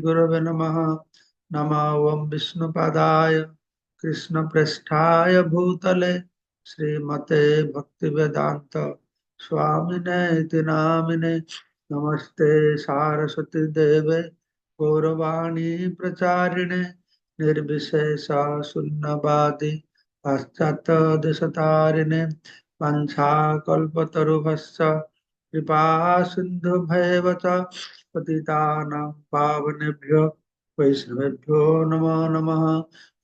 गुरवे नमः। नमः ओं विष्णुपादाय कृष्णप्रेष्ठाय भूतले श्रीमते भक्तिवेदान्त स्वामिने इति नामिने नमस्ते सारस्वती देवे गौरवाणी प्रचारिणे, निर्विशेष शून्यवादी पाश्चात्यदिशतारिणे, वंशाकल्पतरुभश्च कृपा च। पतितानां पावनेभ्यो वैष्णवेभ्यो नमो नमः।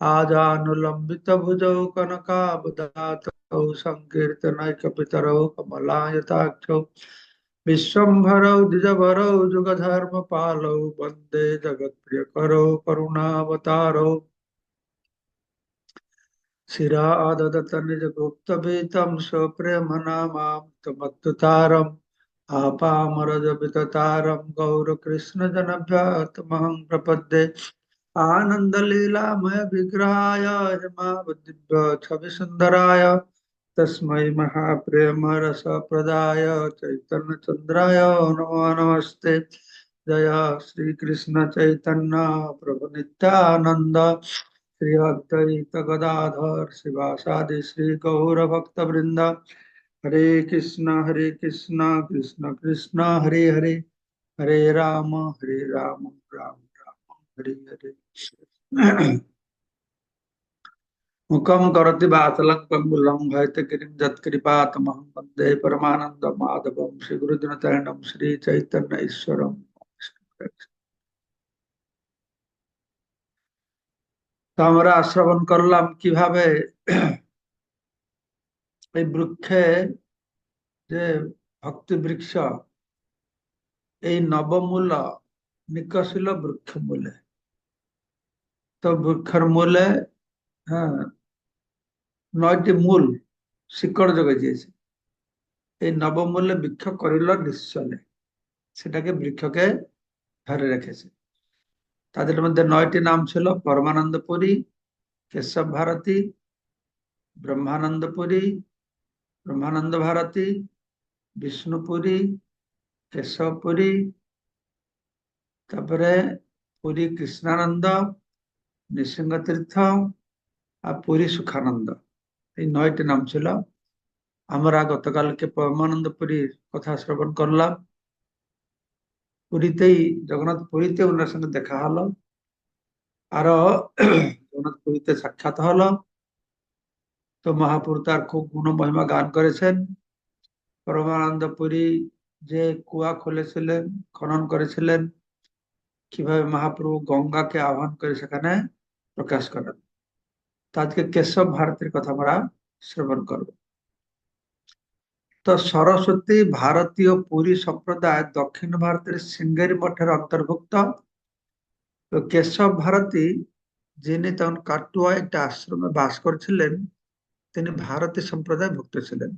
आजानुलम्बितभुजौ कनकाबदातौ सङ्कीर्तनैकपितरौ कमलायताक्षौ विश्वम्भरौ द्विजभरौ जुगधर्मपालौ वंदे जगत्प्रियकरौ करुणावतारौ। शिराददत निजगुप्तभीतं स्वप्रेमनामां आपामरजपिततारं गौरकृष्णजनभ्यात्महं प्रपद्ये। आनन्दलीलामयविग्रहाय हिमावदिभ्य छविसुन्दराय तस्मै महाप्रेमरसप्रदाय, चैतन्यचन्द्राय नमो नमस्ते। जय जया श्रीकृष्णचैतन्य प्रभुनित्यानन्द श्री अद्वैतगदाधर शिवासादि श्रीगौरभक्तवृन्द। श्री हरे कृष्णा हरे कृष्णा कृष्ण कृष्ण हरे हरे हरे राम हरे राम राम राम हरे हरे मुखम करति वातलं पंगुलं भयते गिरिं जत्कृपातमहं वन्दे परमानंद माधवम श्री गुरुदिनतरणम श्री चैतन्य ईश्वरम তো আমরা শ্রবণ করলাম কিভাবে এই বৃক্ষে যে ভক্তি বৃক্ষ এই নবমূল নিকশিল বৃক্ষ মূলে তো বৃক্ষের মূলে হ্যাঁ নয়টি মূল শিকড় জগেছে এই নবমূল্যে বৃক্ষ করিল নিশ্চলে। সেটাকে বৃক্ষকে ধরে রেখেছে। তাদের মধ্যে নয়টি নাম ছিল পরমানন্দপুরী কেশব ভারতী ব্রহ্মানন্দ পুরী ব্রহ্মানন্দ ভারতী, বিষ্ণুপুরী, কেশবপুরী, তারপরে পুরী কৃষ্ণানন্দ নৃসিংহ তীর্থ আর পুরী সুখানন্দ। এই নয়টি নাম ছিল। আমরা গতকালকে পরমানন্দ পুরীর কথা শ্রবণ করলাম। পুরীতেই, জগন্নাথ পুরীতে ওনার সঙ্গে দেখা হলো। আরও জগন্নাথ পুরীতে সাক্ষাৎ হলো। তো মহাপুর তার খুব গুণ মহিমা গান করেছেন। পরমানন্দ পুরী যে কুয়া খুলেছিলেন, খনন করেছিলেন, কীভাবে মহাপ্রভু গঙ্গাকে আহ্বান করে সেখানে প্রকাশ করেন। আজকে কেশব ভারতের কথা আমরা শ্রবণ করব। তো সরস্বতী ভারতীয় পুরী সম্প্রদায় দক্ষিণ ভারতের সিঙ্গেরি মঠের অন্তর্ভুক্ত। তো কেশব ভারতী যিনি তখন কাটুয়া একটা আশ্রমে বাস করছিলেন তিনি ভারতী সম্প্রদায় ভুক্ত ছিলেন।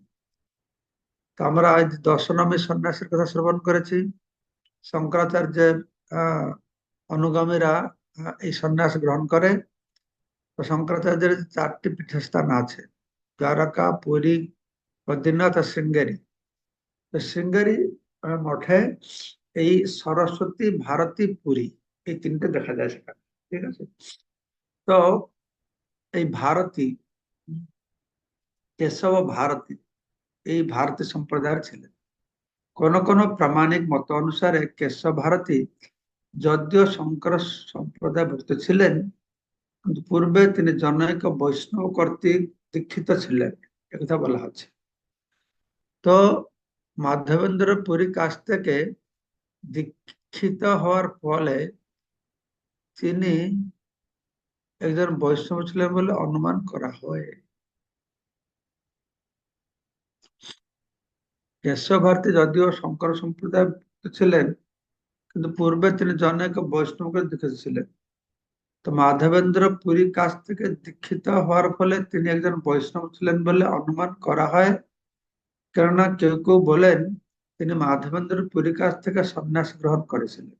তো আমরা আজ দশনামী সন্ন্যাসের কথা শ্রবণ করেছি। শঙ্করাচার্যের অনুগামীরা এই সন্ন্যাস গ্রহণ করে। শঙ্করাচার্যের চারটি পীঠস্থান আছে। দ্বারকা, পুরী, বদ্রীনাথ আর শৃঙ্গেরি। তো শৃঙ্গেরি মঠে এই সরস্বতী, ভারতী, পুরী এই তিনটে দেখা যায় সেখানে। ঠিক আছে? তো এই ভারতী কেশব ভারতী, এই ভারতী সম্প্রদায়ের ছিলেন কোন কোন প্রামাণিক মত অনুসারে কেশব ভারতী যদিও শঙ্কর সম্প্রদায় ভুক্ত ছিলেন, কিন্তু পূর্বে তিনি জনৈক বৈষ্ণব কর্তৃক দীক্ষিত ছিলেন একথা বলা হচ্ছে। তো মাধবেন্দ্র পুরী কাছ থেকে দীক্ষিত হওয়ার ফলে তিনি একজন বৈষ্ণব ছিলেন বলে অনুমান করা হয়। কেশব ভারতী যদিও শঙ্কর সম্প্রদায় ছিলেন, কিন্তু পূর্বে তিনি জনৈক বৈষ্ণবকে দেখেছিলেন। তো মাধবেন্দ্র পুরী কাছ থেকে দীক্ষিত হওয়ার ফলে তিনি একজন বৈষ্ণব ছিলেন বলে অনুমান করা হয়। কেননা কেউ কেউ বলেন, তিনি মাধবেন্দ্র পুরী কাছ থেকে সন্ন্যাস গ্রহণ করেছিলেন।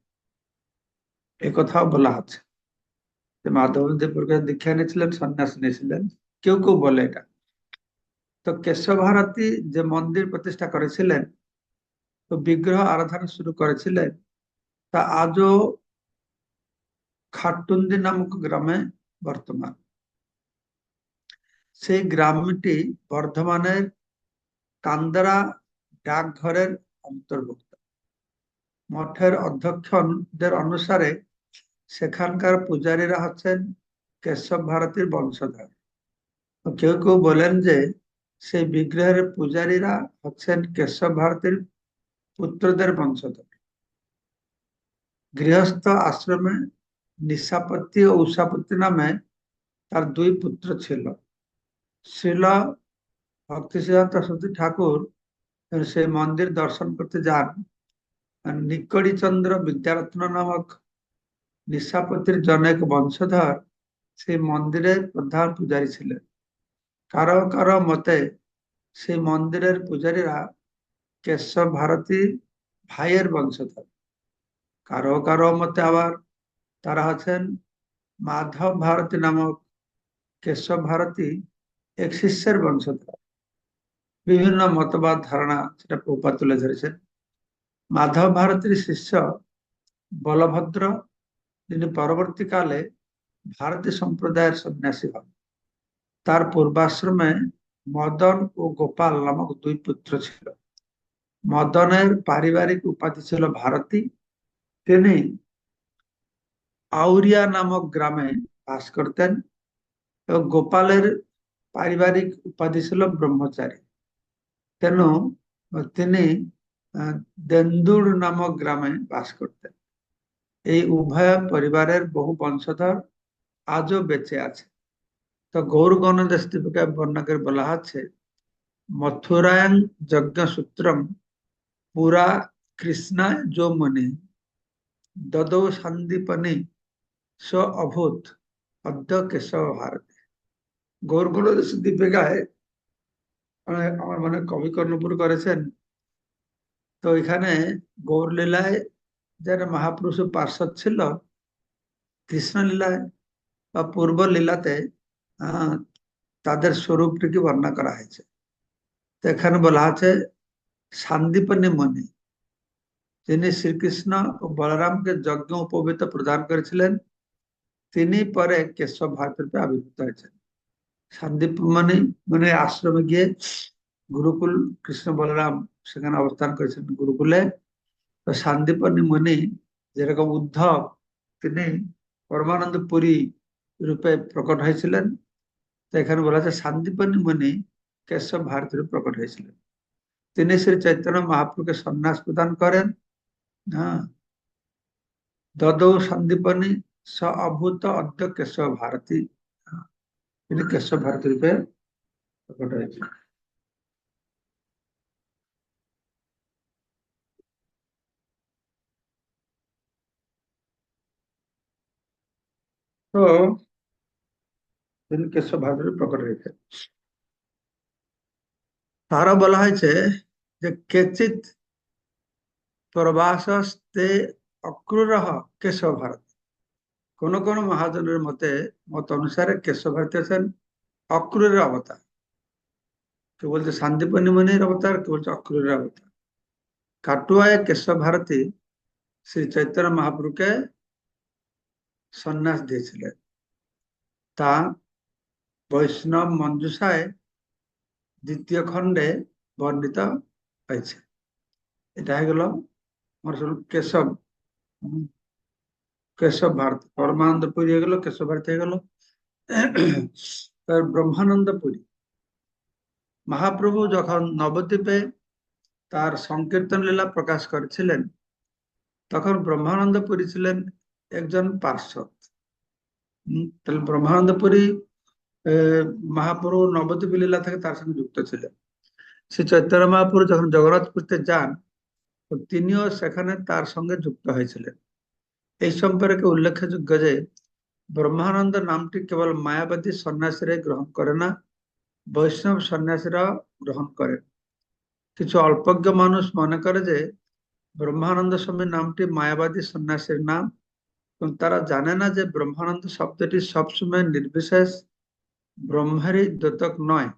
কথাও বলা আছে। যে মাধবেন্দ্র পুরী কাছে দীক্ষা নিয়েছিলেন সন্ন্যাস নিয়েছিলেন, কেউ কেউ বলে এটা। তো কেশব ভারতী যে মন্দির প্রতিষ্ঠা করেছিলেন, তো বিগ্রহ আরাধনা শুরু করেছিলেন, তা আজও খাটুন্দি নামক গ্রামে বর্তমান। সেই গ্রামটি বর্ধমানের কান্দারা ডাকঘরের অন্তর্ভুক্ত। মঠের অধ্যক্ষদের অনুসারে সেখানকার পূজারীরা হচ্ছেন কেশব ভারতীর বংশধর। কেউ কেউ বলেন যে সেই বিগ্রহের পূজারীরা হচ্ছেন কেশব ভারতীর পুত্রদের বংশধর। গৃহস্থ আশ্রমে নিশাপতি ও উষাপতি নামে তার দুই পুত্র ছিল। শিল ভক্তি সিদ্ধান্ত সতী ঠাকুর সেই মন্দির দর্শন করতে যান। নিকড়ি চন্দ্র বিদ্যারত্ন নামক নিশাপতির জনক বংশধর সেই মন্দিরের প্রধান পূজারী ছিলেন। কারও কারও মতে, সেই মন্দিরের পূজারীরা কেশব ভারতী ভাইয়ের বংশধর। কারও কারও মতে আবার তারা হচ্ছেন মাধব ভারতী নামক কেশব ভারতী এক শিষ্যের বংশধর। বিভিন্ন মতবাদ, ধারণা সেটা প্রপা তুলে ধরেছেন। মাধব ভারতীর শিষ্য বলভদ্র, যিনি পরবর্তীকালে ভারতীয় সম্প্রদায়ের সন্ন্যাসী হন। তার পূর্বাশ্রমে মদন ও গোপাল নামক দুই পুত্র ছিল। মদনের পারিবারিক উপাধি ছিল ভারতী। তিনি আউরিয়া নামক গ্রামে বাস করতেন এবং গোপালের পারিবারিক উপাধি ছিল ব্রহ্মচারী। তেন তিনি দেন্দুর নামক গ্রামে বাস করতেন। এই উভয় পরিবারের বহু বংশধর আজও বেঁচে আছে। তো গৌর গণদেশ দীপিকা বর্ণনা করে বলা হচ্ছে মথুরায়ং যজ্ঞ সূত্রম পুরা কৃষ্ণা যো মনি দদৌ সন্দীপনি স অভূত অদ্য কেশব ভারতে। গৌর গণদেশ দীপিকায় আমার মনে কবি কর্ণপুর করেছেন, তো এখানে গৌর লীলায় যারা মহাপুরুষ পার্শ্বদ ছিল কৃষ্ণ লীলায় বা পূর্ব লীলাতে তাদের স্বরূপটিকে বর্ণনা করা হয়েছে। তো এখানে বলা আছে শান্তিপনী মণি যিনি শ্রীকৃষ্ণ ও বলরামকে যজ্ঞ উপবিত প্রদান করেছিলেন, তিনি পরে কেশব ভারতের আবির্ভূত হয়েছেন। শান্তিপ মানে মানে আশ্রমে গিয়ে গুরুকুল, কৃষ্ণ বলরাম সেখানে অবস্থান করেছেন গুরুকুলে। তো শান্তিপনী মণি যেরকম উদ্ধব, তিনি পরমানন্দ পুরী রূপে প্রকট হয়েছিলেন। তো এখানে বলা আছে শান্তিপনী মণি কেশব ভারতীয় প্রকট হয়েছিলেন। তিনি শ্রী চৈতন্য মহাপ্রুকে সন্ন্যাস প্রদান করেন। হ্যাঁ। দদৌ সন্দীপনী স অভূত অদ্য কেশব ভারতী। তিনি কেশব ভারতী রূপে প্রকট হয়েছিলেন। তো তিনি কেশব ভারতী প্রকট হয়েছে তারা বলা হয়েছে যে কেচিত প্রবাসস্তে অক্রুর কেশব ভারত কোন কোন মহাজনের মতে মত অনুসারে কেশব ভারতী আছেন অক্রুরের অবতার কেউ বলছে শান্তিপনী মনির অবতার কেউ বলছে অক্রুরের অবতার কাটুয়ায় কেশব ভারতী শ্রী চৈতন্য মহাপ্রুকে সন্ন্যাস দিয়েছিলেন তা বৈষ্ণব মঞ্জুষায় দ্বিতীয় খণ্ডে বর্ণিত হয়েছে। এটা হয়ে গেল আমার কেশব। কেশব ভারতী পরমানন্দ পুরী হয়ে গেল, কেশব ভারতী হয়ে গেল। ব্রহ্মানন্দ পুরী মহাপ্রভু যখন নবদ্বীপে তার সংকীর্তন লীলা প্রকাশ করেছিলেন, তখন ব্রহ্মানন্দ পুরী ছিলেন একজন পার্শ্বদ। তাহলে ব্রহ্মানন্দ পুরী মহাপ্রভু নবদ্বীপ লীলা থেকে তার সঙ্গে যুক্ত ছিলেন। শ্রী চৈতন্য মহাপুর যখন জগন্নাথপুরতে যান তিনিও সেখানে তার সঙ্গে যুক্ত হয়েছিলেন। এই সম্পর্কে উল্লেখযোগ্য যে, ব্রহ্মানন্দ নামটি কেবল মায়াবাদী সন্ন্যাসীরাই গ্রহণ করে না, বৈষ্ণব সন্ন্যাসীরাও গ্রহণ করেন। কিছু অল্পজ্ঞ মানুষ মনে করে যে, ব্রহ্মানন্দ স্বামী নামটি মায়াবাদী সন্ন্যাসীর নাম, এবং তারা জানে না যে ব্রহ্মানন্দ শব্দটি সবসময় নির্বিশেষ ব্রহ্মেরই দ্যোতক নয়।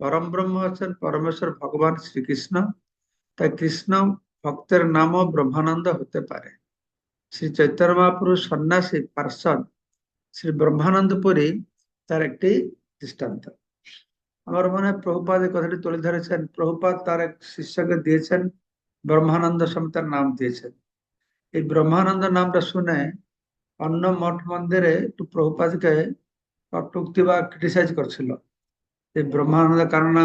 পরম ব্রহ্ম হচ্ছেন পরমেশ্বর ভগবান শ্রীকৃষ্ণ। তাই কৃষ্ণ ভক্তের নামও ব্রহ্মানন্দ হতে পারে। শ্রী চৈতন্য মহাপুরুষ সন্ন্যাসী পার্ষদ শ্রী ব্রহ্মানন্দ পুরী তার একটি দৃষ্টান্ত। আমার মনে হয় প্রভুপাদ এই কথাটি তুলে ধরেছেন। প্রভুপাদ তার এক শিষ্যকে দিয়েছেন, ব্রহ্মানন্দ সমিতার নাম দিয়েছেন। এই ব্রহ্মানন্দ নামটা শুনে অন্য মঠ মন্দিরে একটু প্রভুপাদকে কটুক্তি বা ক্রিটিসাইজ করছিল। এই ব্রহ্মানন্দ কারণ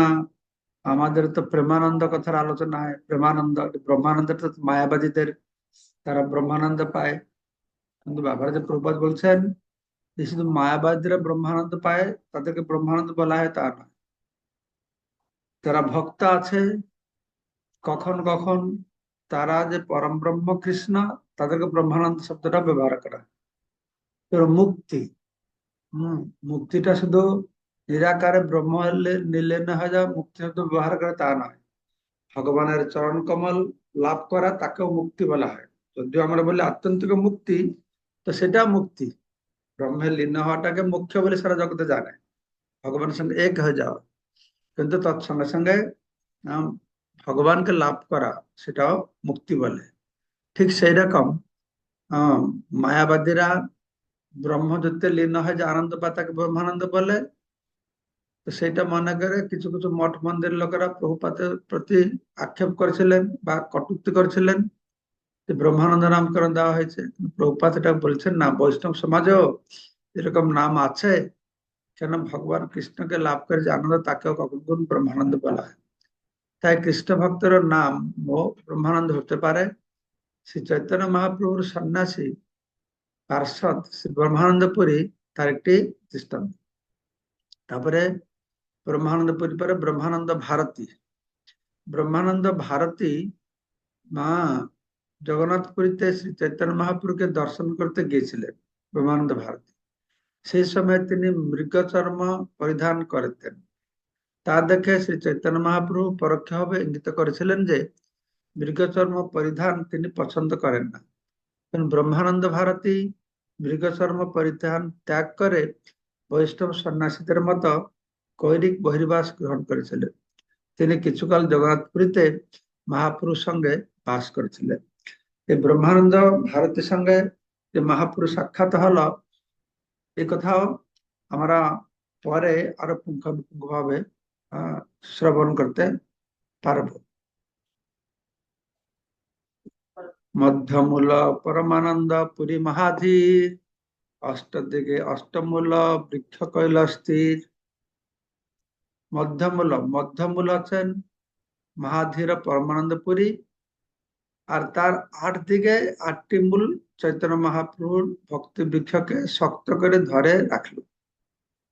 আমাদের তো প্রেমানন্দ কথার আলোচনা হয়। প্রেমানন্দ, ব্রহ্মানন্দের তো মায়াবাদীদের তারা ব্রহ্মানন্দ পায়। কিন্তু ব্যাপারে যে প্রভুপাদ বলছেন, যে শুধু মায়াবাদীরা ব্রহ্মানন্দ পায়, তাদেরকে ব্রহ্মানন্দ বলা হয়, তা নয়। যারা ভক্ত আছে, কখন কখন তারা যে পরম ব্রহ্ম কৃষ্ণ, তাদেরকে ব্রহ্মানন্দ শব্দটা ব্যবহার করা মুক্তি। মুক্তিটা শুধু নিরাকারে ব্রহ্ম নিলে না হয়ে যাওয়া মুক্তি শব্দ ব্যবহার করে তা নয়। ভগবানের চরণ কমল লাভ করা তাকেও মুক্তি বলা হয়। যদিও আমরা বলি আত্যন্তিক মুক্তি, তো সেটা মুক্তি। ব্রহ্মের লীন হওয়াটাকে মুখ্য বলে সারা জগতে জানে। ভগবানের সঙ্গে এক হয়ে যাওয়া কিন্তু তৎসঙ্গে সঙ্গে ভগবানকে লাভ করা সেটাও মুক্তি বলে। ঠিক সেই রকম মায়াবাদীরা ব্রহ্মযুক্তে লীন হয় যে আনন্দ পায়, তাকে ব্রহ্মানন্দ বলে। তো সেটা মনে করে কিছু কিছু মঠ মন্দির লোকেরা প্রভুপাতের প্রতি আক্ষেপ করেছিলেন বা কটুক্তি করেছিলেন যে ব্রহ্মানন্দ নামকরণ দেওয়া হয়েছে। প্রভুপাত এটা বলছেন, না, বৈষ্ণব সমাজেও এরকম নাম আছে। কেন ভগবান কৃষ্ণকে লাভ করে যে আনন্দ, তাকেও কখন ব্রহ্মানন্দ বলা হয়? তাই কৃষ্ণ ভক্তের নাম ব্রহ্মানন্দ হতে পারে। শ্রী চৈতন্য মহাপ্রভুর সন্ন্যাসী পার্ষদ শ্রী ব্রহ্মানন্দ পুরী তার একটি দৃষ্টান্ত। তারপরে ব্রহ্মানন্দ পুরী পরে ব্রহ্মানন্দ ভারতী। ব্রহ্মানন্দ ভারতী মা জগন্নাথপুরীতে শ্রী চৈতন্য মহাপ্রভুকে দর্শন করতে গিয়েছিলেন ব্রহ্মানন্দ ভারতী। সেই সময় তিনি মৃগ চর্ম পরিধান করতেন। তা দেখে শ্রী চৈতন্য মহাপ্রভু পরোক্ষভাবে ইঙ্গিত করেছিলেন যে মৃগ চর্ম পরিধান তিনি পছন্দ করেন না। ব্রহ্মানন্দ ভারতী মৃগ চর্ম পরিধান ত্যাগ করে বৈষ্ণব সন্ন্যাসীদের মতো কৈরিক বহির্বাস গ্রহণ করেছিলেন। তিনি কিছুকাল জগন্নাথপুরীতে মহাপুরুষ সঙ্গে বাস করেছিলেন। এই ব্রহ্মানন্দ ভারতের সঙ্গে যে মহাপুরুষ সাক্ষাৎ হলো এই কথাও আমরা পরে আরও পুঙ্খানুপুঙ্খ ভাবে আহ, শ্রবণ করতে পারব। মধ্যমূল পরমানন্দ পুরী মহাধীর। অষ্টদিকে অষ্টমূল বৃক্ষ কৈলস্থির মধ্যমূল মধ্যমূল আছেন মহাধীর পরমানন্দ পুরী। আর তার আট দিকে আটটি মূল চৈতন্য মহাপ্রভুর ভক্তি বৃক্ষকে শক্ত করে ধরে রাখল।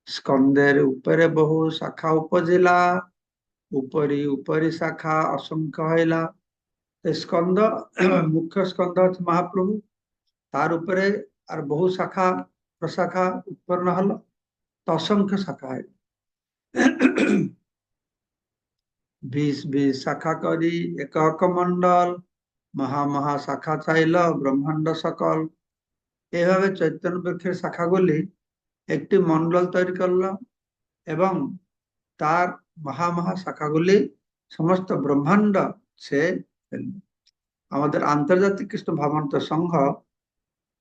স্কন্দের উপরে বহু শাখা উপজিলা, উপরি উপরি শাখা অসংখ্য হইলা। স্কন্দ মুখ্য স্কন্দ হচ্ছে মহাপ্রভু তার উপরে আর বহু শাখা প্রশাখা উৎপন্ন হলো অসংখ্য শাখা হইল বিশ বিশ শাখা করি একক মন্ডল মহা মহা শাখা চাইল ব্রহ্মাণ্ড সকল এভাবে চৈতন্য বৃক্ষের শাখাগুলি একটি মন্ডল তৈরি করল এবং তার মহা মহা শাখাগুলি সমস্ত ব্রহ্মাণ্ড সে আমাদের আন্তর্জাতিক কৃষ্ণ ভাবন্ত সংঘ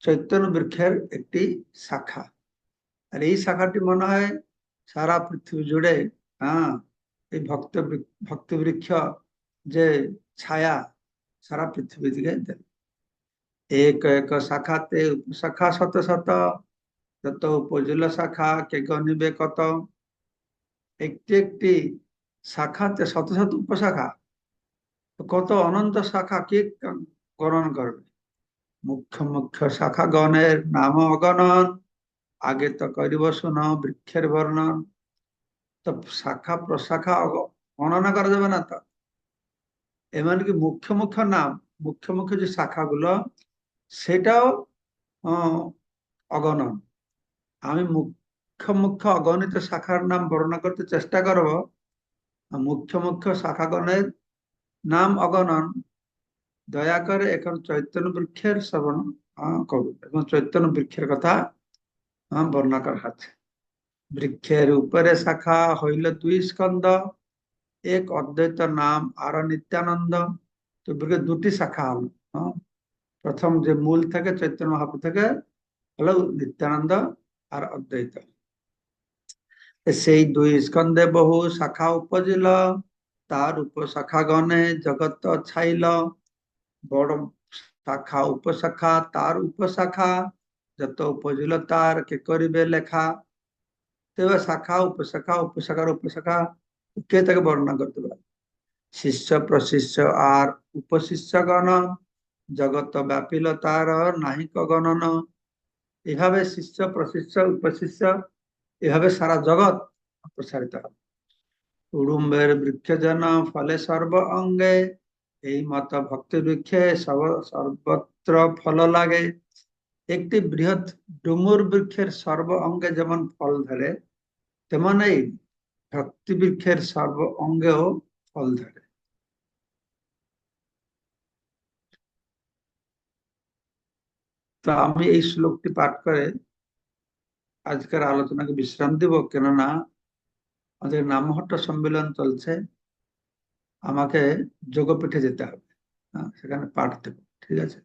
চৈতন্য বৃক্ষের একটি শাখা। আর এই শাখাটি মনে হয় সারা পৃথিবী জুড়ে হ্যাঁ এই ভক্ত ভক্তি বৃক্ষ যে ছায়া সারা পৃথিবী দিকে দেন এক এক শাখাতে শাখা শত শত, যত উপজুল শাখা, কে গণিবে কত। একটি একটি শাখাতে শত শত উপশাখা। কত অনন্ত শাখা কে গণন করবে? মুখ্য মুখ্য শাখা গণের নাম অগণন, আগে তো করিব শুন বৃক্ষের বর্ণন। তো শাখা প্রশাখা গণনা করা যাবে না তো? এমনকি মুখ্য মুখ্য নাম, মুখ্য মুখ্য যে শাখাগুলো, সেটাও অগণন। আমি মুখ্য মুখ্য অগণিত শাখার নাম বর্ণনা করতে চেষ্টা করব। মুখ্য মুখ্য শাখাগণের নাম অগণন দয়া করে এখন চৈতন্য বৃক্ষের শ্রবণ করুন। এবং চৈতন্য বৃক্ষের কথা বর্ণনা করা আছে বৃক্ষের উপরে শাখা হইল দুই স্কন্দ এক অদ্বৈত নাম আর নিত্যানন্দ। তো বৃক্ষের দুটি শাখা হল প্রথম যে মূল থাকে, চৈতন্য মহাপ্রভু থেকে, হলো নিত্যানন্দ আর অদ্বৈত। সেই দুই স্কন্ধে বহু শাখা উপজিল। তার উপশাখা গণে জগত ছাইল। বড় শাখা উপশাখা, তার উপশাখা, যত উপজিল তার কে করিবে লেখা। তেবে শাখা, উপশাখা, উপশাখার উপশাখা কে তাকে বর্ণনা করতে পারে। শিষ্য, প্রশিষ্য আর উপশিষ্য গণ জগত ব্যাপিল তার নাহিক গণন এভাবে শিষ্য, প্রশিষ্য, উপশিষ্য, এভাবে সারা জগৎ প্রসারিত হবে উড়ুম্বের বৃক্ষ যেন ফলে সর্ব অঙ্গে। এই মত ভক্তি বৃক্ষে সর্বত্র ফল লাগে। একটি বৃহৎ ডুমুর বৃক্ষের সর্ব অঙ্গে যেমন ফল ধরে তেমন এই ভক্তি বৃক্ষের সর্ব অঙ্গেও ফল ধরে। তো আমি এই শ্লোকটি পাঠ করে আজকের আলোচনাকে বিশ্রাম দিব। কেননা আমাদের নামহট্ট সম্মেলন চলছে, আমাকে যোগপীঠে যেতে হবে। সেখানে পাঠ দেব, ঠিক আছে?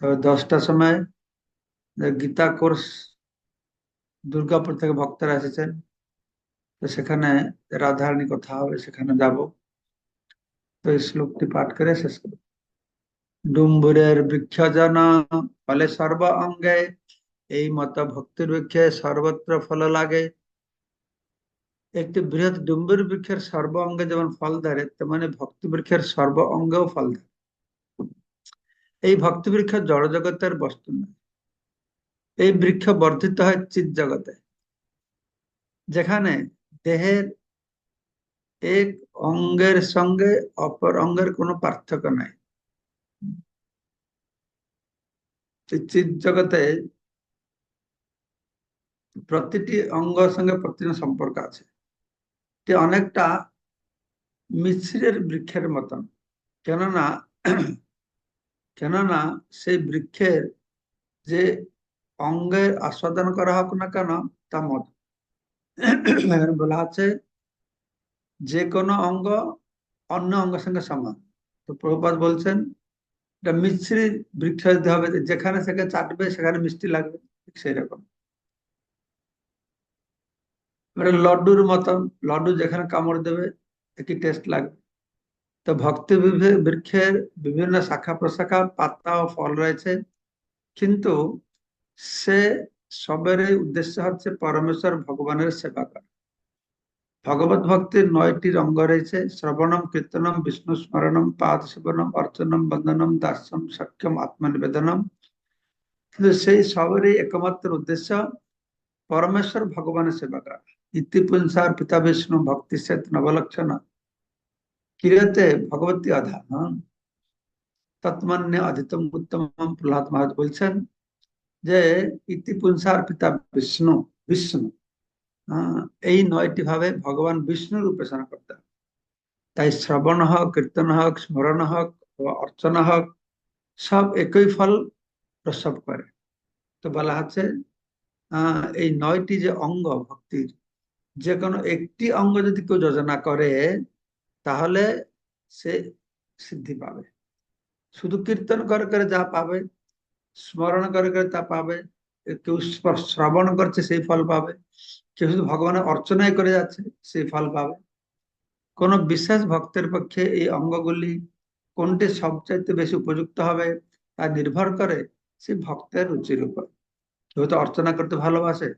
তবে দশটার সময় গীতা কোর্স দুর্গাপুর থেকে ভক্তরা এসেছেন, তো সেখানে রাধারানী কথা হবে, সেখানে যাব। তো এই শ্লোকটি পাঠ করে শেষ করব। ডুম্বুরের বৃক্ষ জন ফলে সর্ব অঙ্গে, এই মত ভক্তির বৃক্ষে সর্বত্র ফল লাগে। একটি বৃহৎ ডুম্বুর বৃক্ষের সর্ব অঙ্গে যেমন ফল ধরে, তেমনি ভক্তি বৃক্ষের সর্ব অঙ্গেও ফল ধরে। এই ভক্তি বৃক্ষ জড় জগতের বস্তু নয়। এই বৃক্ষ বর্ধিত হয় চিৎ জগতে যেখানে দেহের এক অঙ্গের সঙ্গে অপর অঙ্গের কোনো পার্থক্য নাই। চিৎ জগতে প্রতিটি অঙ্গ সঙ্গে প্রতিটি সম্পর্ক আছে। এটি অনেকটা মিশ্রের বৃক্ষের মতন। কেননা কেননা সেই বৃক্ষের যে অঙ্গের আস্বাদন করা হোক না কেন, তা মত বলা আছে, যে কোনো অঙ্গ অন্য অঙ্গের সঙ্গে সমান। তো প্রভুপাত বলছেন, এটা মিশ্রি বৃক্ষ দিতে হবে, যেখানে সেখানে চাটবে, সেখানে মিষ্টি লাগবে, ঠিক সেই রকম লড্ডুর মতন, লড্ডু যেখানে কামড় দেবে একই টেস্ট লাগবে। তো ভক্তি বৃক্ষের বিভিন্ন শাখা প্রশাখা, পাতা ও ফল রয়েছে। কিন্তু সে সবেরই উদ্দেশ্য হচ্ছে পরমেশ্বর ভগবানের সেবা করা। ভগবত ভক্তির নয়টি রঙ্গ রয়েছে। শ্রবণম, কীর্তনম, বিষ্ণু স্মরণম, পাদ সেবনম, অর্চনম, বন্দনম, দাসম সক্ষম আত্মনিবেদনম। কিন্তু সেই সবেরই একমাত্র উদ্দেশ্য পরমেশ্বর ভগবানের সেবা করা। ইতিপুংসার পিতা বিষ্ণু, ভক্তি সেত নবলক্ষণ। কিরতে ভগবতী অধা তৎমান্য অধিতম উত্তম প্রহ্লাদ মহারাজ বলছেন যে ইতিপুংসার পিতা বিষ্ণু বিষ্ণু। এই নয়টি ভাবে ভগবান বিষ্ণুর উপাসনা করতে হবে তাই শ্রবণ হোক, কীর্তন হোক, স্মরণ হোক, অর্চনা হোক, সব একই ফল প্রসব করে। তো বলা হচ্ছে এই নয়টি যে অঙ্গ ভক্তির যে কোনো একটি অঙ্গ যদি কেউ যোজনা করে, তাহলে সে সিদ্ধি পাবে। শুধু কীর্তন করে করে যা পাবে, স্মরণ করে করে তা পাবে, কেউ শ্রবণ করছে সেই ফল পাবে, কেউ শুধু ভগবানের অর্চনাই করে যাচ্ছে সেই ফল পাবে। কোন বিশেষ ভক্তের পক্ষে এই অঙ্গগুলি কোনটি সবচাইতে বেশি উপযুক্ত হবে তা নির্ভর করে সেই ভক্তের রুচির উপর। কেউ তো অর্চনা করতে ভালোবাসে,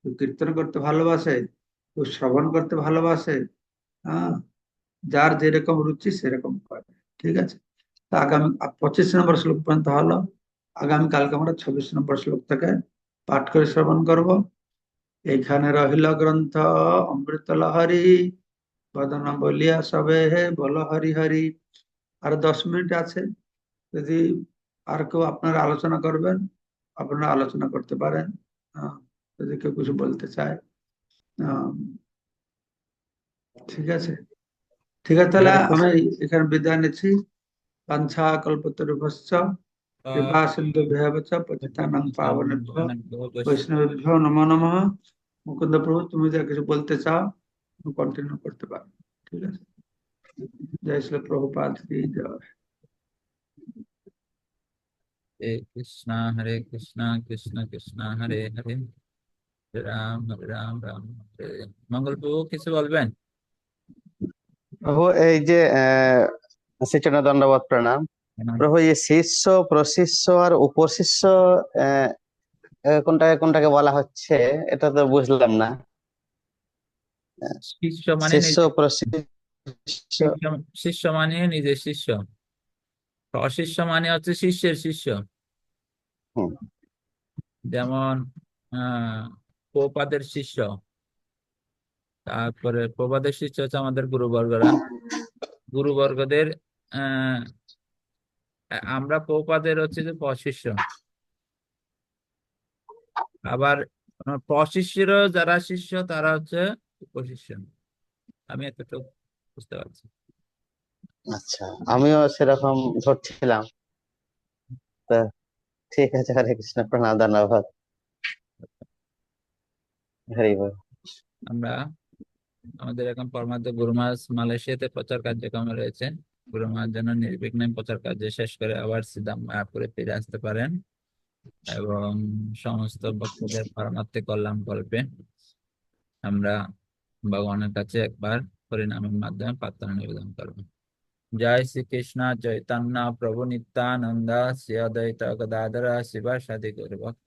কেউ কীর্তন করতে ভালোবাসে কেউ শ্রবণ করতে ভালোবাসে হ্যাঁ? যার যেরকম রুচি, সেরকম করে, ঠিক আছে? তা আগামী পঁচিশ নম্বর শ্লোক পর্যন্ত হলো। আগামীকালকে আমরা ছবিশ নম্বর শ্লোক থেকে পাঠ করে শ্রবণ করব। এখানে রহিল গ্রন্থ, অমৃত লহরি, বদন বলিয়া সবে হে, বল হরি হরি। আর দশ মিনিট আছে। যদি আর কেউ আপনারা আলোচনা করবেন, আপনারা আলোচনা করতে পারেন যদি কেউ কিছু বলতে চায়। ঠিক আছে। ঠিক আছে তাহলে আমি এখানে বিদায় নিচ্ছি। পাঞ্ছা কল্পতরুভশ্চ কৃপা সিন্ধু ভেবচ পতিতানাং পাবনেভ্য বৈষ্ণবেভ্য। নমো নমঃ। মুকুন্দ প্রভু তুমি যা কিছু বলতে চাও কন্টিনিউ করতে পারো। ঠিক আছে? জয় শ্রী প্রভুপাদ কি জয়। হরে কৃষ্ণ হরে কৃষ্ণ কৃষ্ণ কৃষ্ণ হরে হরে হরে। রাম রাম রাম রাম। হরে হরে। মঙ্গল প্রভু কিছু বলবেন? প্রভু এই যে শ্রীচরণ দণ্ডবত প্রণাম। প্রভু এই শিষ্য প্রশিষ্য আর উপশিষ্য কোনটাকে কোনটাকে বলা হচ্ছে এটা তো বুঝলাম না। শিষ্য মানে শিষ্য প্রশিষ্য। শিষ্য- মানে নিজের শিষ্য। অশিষ্য মানে হচ্ছে শিষ্যের শিষ্য। যেমন আহ প্রপাদের শিষ্য। তারপরে প্রপাদের শিষ্য হচ্ছে আমাদের গুরুবর্গরা। গুরুবর্গদের আমরা প্রপাদের হচ্ছে যে প্রশিষ্য। আবার আহ, প্রশিষ্যেরও যারা শিষ্য তারা হচ্ছে উপশিষ্য। আমি এতটুকু বুঝতে পারছি। আচ্ছা আমিও সেরকম ধরছিলাম। ঠিক আছে হরে কৃষ্ণ প্রণাম ধন্যবাদ আমরা আমাদের এখন পরমাত্ম গুরুমাস মালয়েশিয়াতে প্রচার কার্যক্রমে রয়েছে। গুরুমার যেন নির্বিঘ্নে প্রচার কার্য শেষ করে আবার সিধা মায়াপুরে ফিরে আসতে পারেন এবং সমস্ত ভক্তদের পরমাত্মে কল্যাণ কল্পে আমরা ভগবানের কাছে একবার হরিনামের মাধ্যমে প্রার্থনা নিবেদন করব। জয় শ্রীকৃষ্ণ, চৈতন্য, প্রভু নিত্যানন্দ শ্রী অদ্বৈত গদাধর, শিবাসাদি গৌর ভক্ত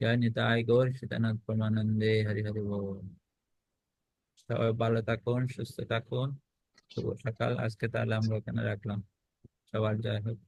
जय निताय गौर सीतानाथ परमानंदे हरि हरि बोल সবাই ভালো থাকুন সুস্থ থাকুন শুভ সকাল আজকে তাহলে আমরা ওখানে রাখলাম সবার জয় হোক